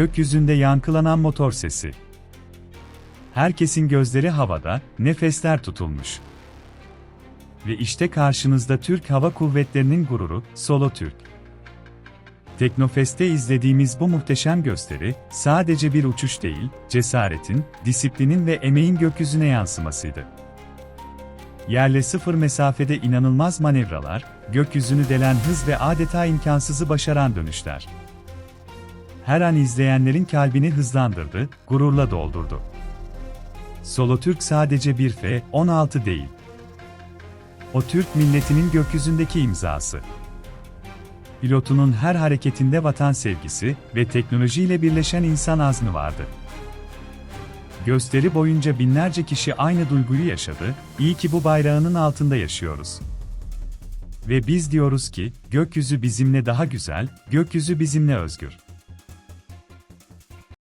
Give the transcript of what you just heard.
Gökyüzünde yankılanan motor sesi. Herkesin gözleri havada, nefesler tutulmuş. Ve işte karşınızda Türk Hava Kuvvetleri'nin gururu, Solo Türk. Teknofest'te izlediğimiz bu muhteşem gösteri, sadece bir uçuş değil, cesaretin, disiplinin ve emeğin gökyüzüne yansımasıydı. Yerle sıfır mesafede inanılmaz manevralar, gökyüzünü delen hız ve adeta imkansızı başaran dönüşler. Her an izleyenlerin kalbini hızlandırdı, gururla doldurdu. Solo Türk sadece bir F-16 değil. O Türk milletinin gökyüzündeki imzası. Pilotunun her hareketinde vatan sevgisi ve teknolojiyle birleşen insan azmi vardı. Gösteri boyunca binlerce kişi aynı duyguyu yaşadı, iyi ki bu bayrağının altında yaşıyoruz. Ve biz diyoruz ki, gökyüzü bizimle daha güzel, gökyüzü bizimle özgür.